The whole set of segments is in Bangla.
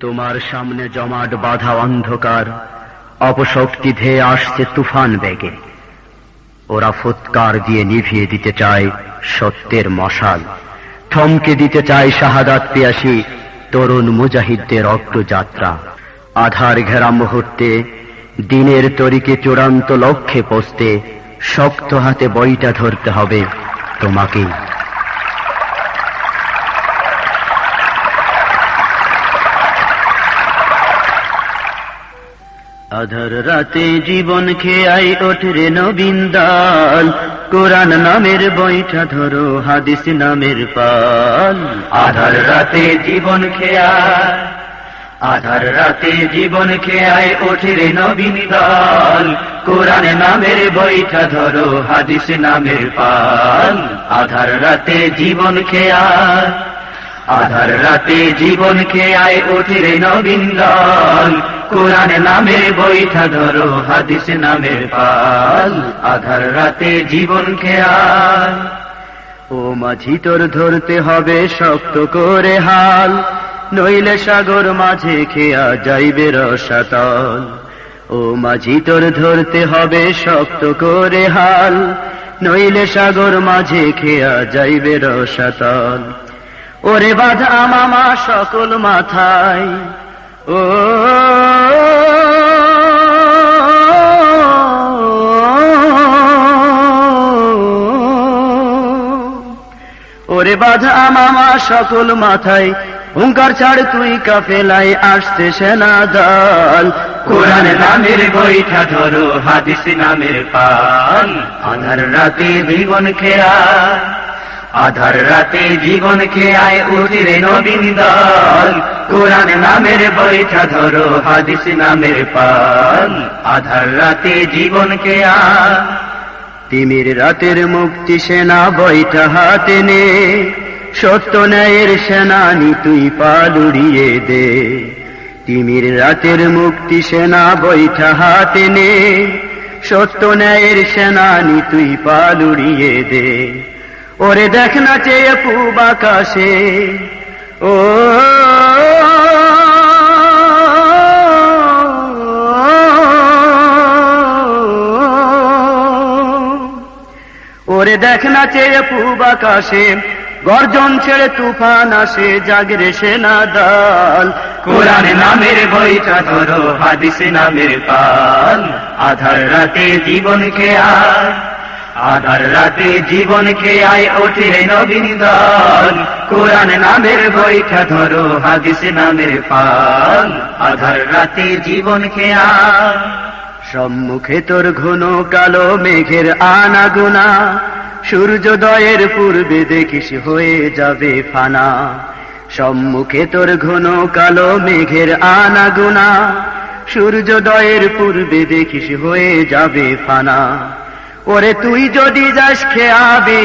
তোমার সামনে জমাট বাধা অন্ধকার, অপশক্তি ধেয়ে আসছে তুফান বেগে। ওরা ফুৎকার দিয়ে নিভিয়ে দিতে চায় সত্যের মশাল। থমকে দিতে চায় শাহাদাত পিয়াসী, তরুণ মুজাহিদদের অগ্রযাত্রা আধার ঘেরা মুহূর্তে, দিনের তরিকে চূড়ান্ত লক্ষ্যে পৌঁছতে শক্ত হাতে বইটা ধরতে হবে তোমাকেই। আধার রাতে জীবন খেয়াই ওঠরে নবীন দাল। কোরআন নামের বইটা ধরো, হাদিস নামের পাল। আধার রাতে জীবন খেয়া আধার রাতে জীবন খেয়ায় ওঠে রে নবীন দল। কোরআন নামের বইটা ধরো, হাদিস নামের পাল। আধার রাতে জীবন খেয়া আধার রাতে জীবন খেয়ায় ওঠে রে নবীন দল। কোরআন নামের বইটা ধরো, হাদিস নামের পাল। আধার রাতে জীবন খেয়া ও মাঝি, তোর ধরতে হবে শক্ত করে হাল। নইলে সাগর মাঝে খেয়া যাইবে রসাতল। ও মাঝি, তোর ধরতে হবে শক্ত করে হাল। নইলে সাগর মাঝে খেয়া যাইবে রসাতল। ওরে বাধা মামা সকল মাথায়। ও, ওরে বাধা মামা সকল মাথায়। হুঙ্কার ছাড় তুই কাফেলায় আসছে সেনা দল কোরআন নামের বইটা ধরো, হাদিস নামের পাল। আধার রাতে জীবন খেয়া আধার রাতে জীবন খেয়ায় উঠিরে নবীন দল। কোরআন নামের বৈঠা ধরো, হাদিস নামের পাল। আধার রাতে জীবন খেয়া। তিমির রাতের মুক্তি সেনা বৈঠা হাতে নে। সত্য ন্যায়ের সেনানি তুই পালুড়িয়ে দে। তিমির রাতের মুক্তি সেনা বৈঠা হাতে নে। সত্য ন্যায়ের সেনানি তুই পালুড়িয়ে দে। ওরে দেখ না চেয়ে পূব আকাশে ও, ওরে দেখ না চেয়ে পূব আকাশে গর্জন ছেড়ে তুফান আসে, জাগরে সেনা দল কোরআন নামের বইটা ধরো, হাদিস নামের পাল। আধার রাতে জীবন খেয়া আধার রাতে জীবন খেয়ায় ওঠে নবীন দল। কোরআন নামের বৈঠা ধরো, হাদিস নামের পাল। আধার রাতে জীবন খেয়া সম্মুখে তোর ঘন কালো মেঘের আনাগুনা। সূর্যোদয়ের পূর্বে দেখিস হয়ে যাবে ফানা। সম্মুখে তোর ঘন কালো মেঘের আনাগুনা। সূর্যোদয়ের পূর্বে দেখিস হয়ে যাবে ফানা। ওরে তুই যদি যাস খেয়াবে,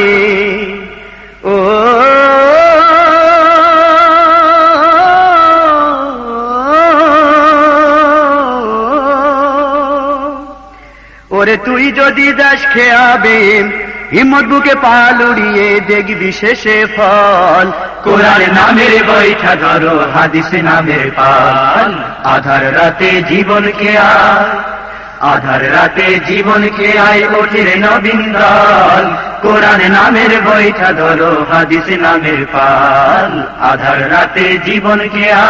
ও, ওরে তুই যদি যাস খেয়াবে, হিম্মত বুকে পাল উড়িয়ে দেখবি শেষে ফল। কোরআন নামের বৈঠা ধরো, হাদিস নামের পাল। আধার রাতে জীবন খেয়া আধার রাতে জীবন খেয়ায় ওঠে নবীন দল। কোরআন নামের বইটা ধরো, হাদিস নামের পাল। আধার রাতে জীবন খেয়া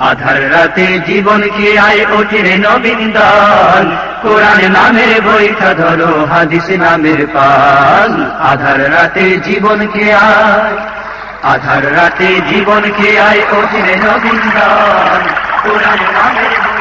আধার রাতে জীবন খেয়ায় ওঠে নবীন দল। কোরআন নামের বইটা ধরো, হাদিস নামের পাল। আধার রাতে জীবন খেয়ায় আধার রাতে জীবন খেয়ায় ওঠে নবীন দল। কোরআন নামের